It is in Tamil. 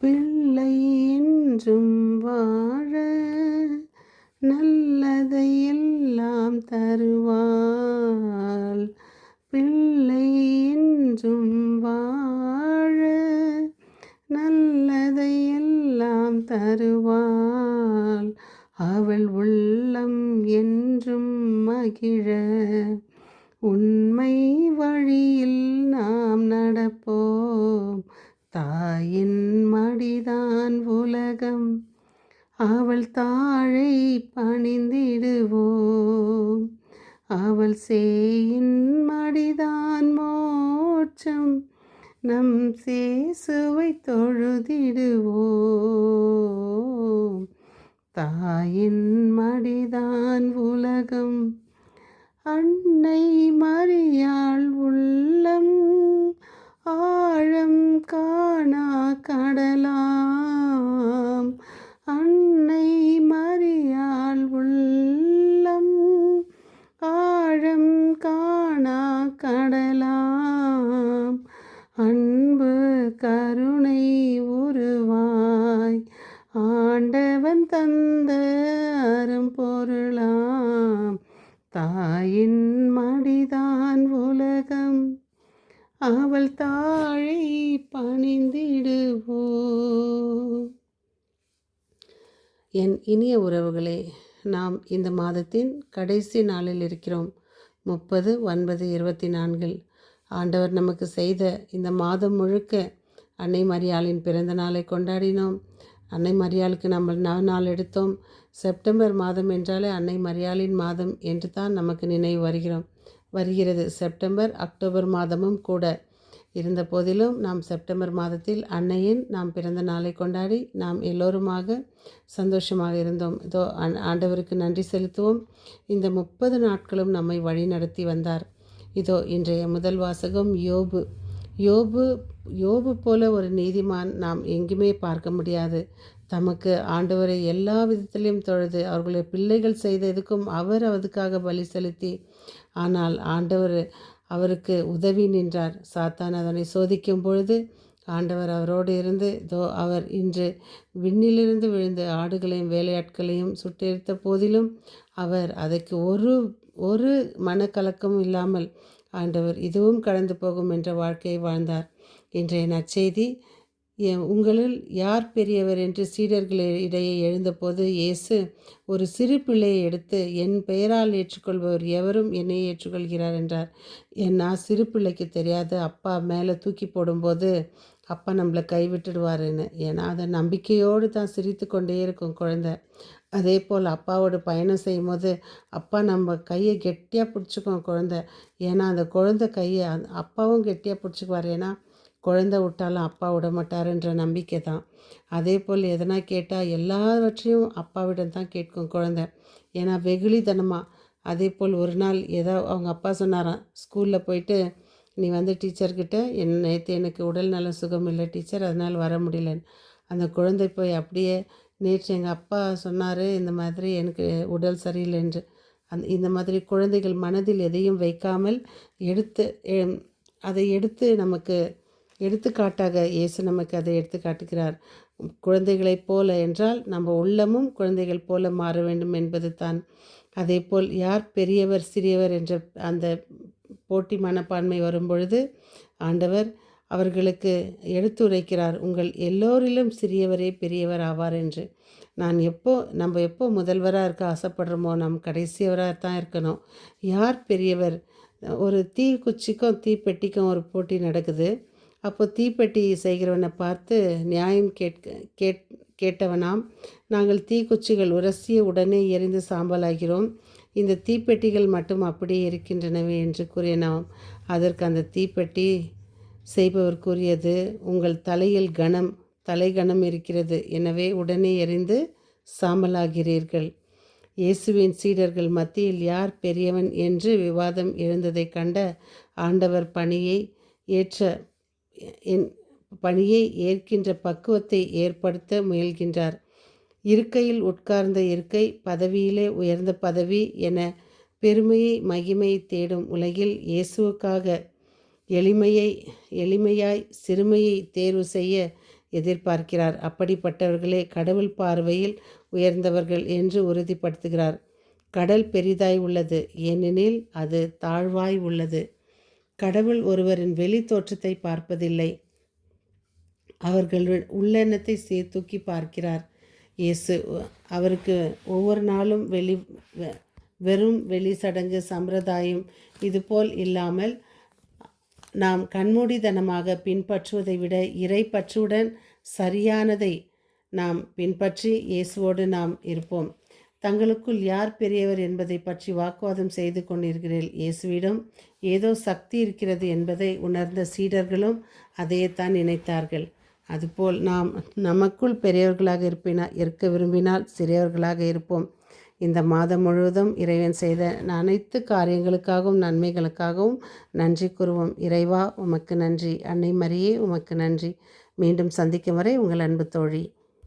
பிள்ளை என்றும் வாழ நல்லதை எல்லாம் தருவாள். பிள்ளை என்றும் வாழ நல்லதை எல்லாம் தருவாள். அவள் உள்ளம் என்றும் மகிழ உண்மை வழியில் நாம் நடப்போம். தாயின் மடிதான் உலகம் அவள் தாழை பணிந்திடுவோம். அவள் சேயின் மடிதான் மோட்சம் நம் சேசுவை தொழுதிடுவோம். தாயின் மடிதான் உலகம் அன்னை மறியாள் உள்ள ஆழம் காணா கடலாம் அன்னை மறியால் உள்ளம் ஆழம் காணா கடலாம் அன்பு கருணை உருவாய். ஆண்டவன் தந்த அரும்பொருளாம் தாயின் மடிதான் உலகம். அவள் தாழை பணிந்திடுவோ. என் இனிய உறவுகளே நாம் இந்த மாதத்தின் கடைசி நாளில் இருக்கிறோம். முப்பது ஒன்பது இருபத்தி நான்கில். ஆண்டவர் நமக்கு செய்த இந்த மாதம் முழுக்க அன்னை மரியாளின் பிறந்த நாளை கொண்டாடினோம். அன்னை மரியாளுக்கு நம்ம நவ நாள் எடுத்தோம். செப்டம்பர் மாதம் என்றாலே அன்னை மரியாளின் மாதம் என்று தான் நமக்கு நினைவு வருகிறோம். வருகிறது. செப்டம்பர் அக்டோபர் மாதமும் கூட இருந்த போதிலும் நாம் செப்டம்பர் மாதத்தில் அன்னையின் நாம் பிறந்த நாளை கொண்டாடி நாம் எல்லோருமாக சந்தோஷமாக இருந்தோம். இதோ ஆண்டவருக்கு நன்றி செலுத்துவோம். இந்த முப்பது நாட்களும் நம்மை வழி நடத்தி வந்தார். இதோ இன்றைய முதல் வாசகம் யோபு. யோபு யோபு போல ஒரு நீதிமான் நாம் எங்குமே பார்க்க முடியாது. தமக்கு ஆண்டவரை எல்லா விதத்திலையும் தொழுது அவர்களுடைய பிள்ளைகள் செய்ததுக்கும் அவர் அதுக்காக பலி செலுத்தி ஆனால் ஆண்டவர் அவருக்கு உதவி நின்றார். சாத்தான் அதனை சோதிக்கும் பொழுது ஆண்டவர் அவரோடு இருந்து தோ அவர் இன்று விண்ணிலிருந்து விழுந்த ஆடுகளையும் வேலையாட்களையும் சுட்டெரித்த போதிலும் அவர் அதற்கு ஒரு ஒரு மனக்கலக்கமும் இல்லாமல் ஆண்டவர் இதுவும் கடந்து போகும் என்ற வாழ்க்கையை வாழ்ந்தார். இன்றைய நற்செய்தி உங்களில் யார் பெரியவர் என்று சீடர்களிடையே எழுந்தபோது இயேசு ஒரு சிறு பிள்ளையை எடுத்து என் பெயரால் ஏற்றுக்கொள்பவர் எவரும் என்னை ஏற்றுக்கொள்கிறார் என்றார். ஏன்னா சிறு பிள்ளைக்கு தெரியாது. அப்பா மேலே தூக்கி போடும்போது அப்பா நம்மளை கைவிட்டுடுவாருன்னு. ஏன்னா அதை நம்பிக்கையோடு தான் சிரித்து கொண்டே இருக்கும் குழந்த. அதே போல் அப்பாவோட பயணம் செய்யும் போது அப்பா நம்ம கையை கெட்டியாக பிடிச்சிக்குவோம் குழந்த. ஏன்னா அந்த குழந்த கையை அப்பாவும் கெட்டியாக பிடிச்சிக்குவார். ஏன்னா குழந்த விட்டாலும் அப்பா விட மாட்டாருன்ற நம்பிக்கை தான். அதே போல் எதனா கேட்டால் எல்லாவற்றையும் அப்பாவிடம் தான் கேட்கும் குழந்த. ஏன்னா வெகுளித்தனமாக அதே போல் ஒரு நாள் ஏதோ அவங்க அப்பா சொன்னாராம் ஸ்கூலில் போயிட்டு நீ வந்து டீச்சர்கிட்ட என் நேற்று எனக்கு உடல் நலம் சுகம் இல்லை டீச்சர் அதனால் வர முடியலன்னு அந்த குழந்தை போய் அப்படியே நேற்று எங்கள் அப்பா சொன்னார் இந்த மாதிரி எனக்கு உடல் சரியில்லை என்று. அந் இந்த மாதிரி குழந்தைகள் மனதில் எதையும் வைக்காமல் எடுத்து அதை எடுத்து நமக்கு எடுத்துக்காட்டாக இயேசு நமக்கு அதை எடுத்து காட்டுகிறார் குழந்தைகளைப் போல என்றால் நம்ம உள்ளமும் குழந்தைகள் போல மாற வேண்டும் என்பது தான் அதே போல் யார் பெரியவர் சிறியவர் என்ற அந்த போட்டி மனப்பான்மை வரும்பொழுது ஆண்டவர் அவர்களுக்கு எடுத்துரைக்கிறார் உங்கள் எல்லோரிலும் சிறியவரே பெரியவர் ஆவார் என்று. நான் எப்போ நம்ம எப்போ முதல்வராக இருக்க ஆசைப்படுறோமோ நம் கடைசியவராக தான் இருக்கணும். யார் பெரியவர்? ஒரு தீ குச்சிக்கும் தீப்பெட்டிக்கும் ஒரு போட்டி நடக்குது. அப்போ தீப்பெட்டி செய்கிறவனை பார்த்து நியாயம் கேட்க கேட் கேட்டவனாம். நாங்கள் தீக்குச்சிகள் உரசிய உடனே எரிந்து சாம்பலாகிறோம். இந்த தீப்பெட்டிகள் மட்டும் அப்படியே இருக்கின்றனவே என்று கூறினோம் அதற்கு அந்த தீப்பெட்டி செய்பவர் கூறியது உங்கள் தலையில் கணம் தலை கணம் இருக்கிறது. எனவே உடனே எரிந்து சாம்பலாகிறீர்கள். இயேசுவின் சீடர்கள் மத்தியில் யார் பெரியவன் என்று விவாதம் எழுந்ததை கண்ட ஆண்டவர் பணியை ஏற்ற என் பணியை ஏற்கின்ற பக்குவத்தை ஏற்படுத்த முயல்கின்றார். இருக்கையில் உட்கார்ந்த இருக்கை பதவியிலே உயர்ந்த பதவி என பெருமையை மகிமையை தேடும் உலகில் இயேசுவுக்காக எளிமையை எளிமையாய் சிறுமையை தேர்வு செய்ய எதிர்பார்க்கிறார். அப்படிப்பட்டவர்களே கடவுள் பார்வையில் உயர்ந்தவர்கள் என்று உறுதிப்படுத்துகிறார். கடல் பெரிதாய் உள்ளது ஏனெனில் அது தாழ்வாய் உள்ளது. கடவுள் ஒருவரின் வெளி தோற்றத்தை பார்ப்பதில்லை அவர்கள் உள்ளெண்ணத்தை சீர்தூக்கி பார்க்கிறார். இயேசு அவருக்கு ஒவ்வொரு நாளும் வெளி வெறும் வெளி சடங்கு சம்பிரதாயம் இதுபோல் இல்லாமல் நாம் கண்மூடித்தனமாக பின்பற்றுவதை விட இறைப்பற்றுடன் சரியானதை நாம் பின்பற்றி இயேசுவோடு நாம் இருப்போம். தங்களுக்குள் யார் பெரியவர் என்பதை பற்றி வாக்குவாதம் செய்து கொண்டிருக்கிறேன் இயேசுவிடம். ஏதோ சக்தி இருக்கிறது என்பதை உணர்ந்த சீடர்களும் அதையேத்தான் நினைத்தார்கள். அதுபோல் நாம் நமக்குள் பெரியவர்களாக இருப்பினா இருக்க விரும்பினால் சிறியவர்களாக இருப்போம். இந்த மாதம் முழுவதும் இறைவன் செய்த அனைத்து காரியங்களுக்காகவும் நன்மைகளுக்காகவும் நன்றி கூறுவோம். இறைவா உமக்கு நன்றி. அன்னை மரியே உமக்கு நன்றி. மீண்டும் சந்திக்கும் வரை உங்கள் அன்பு தோழி.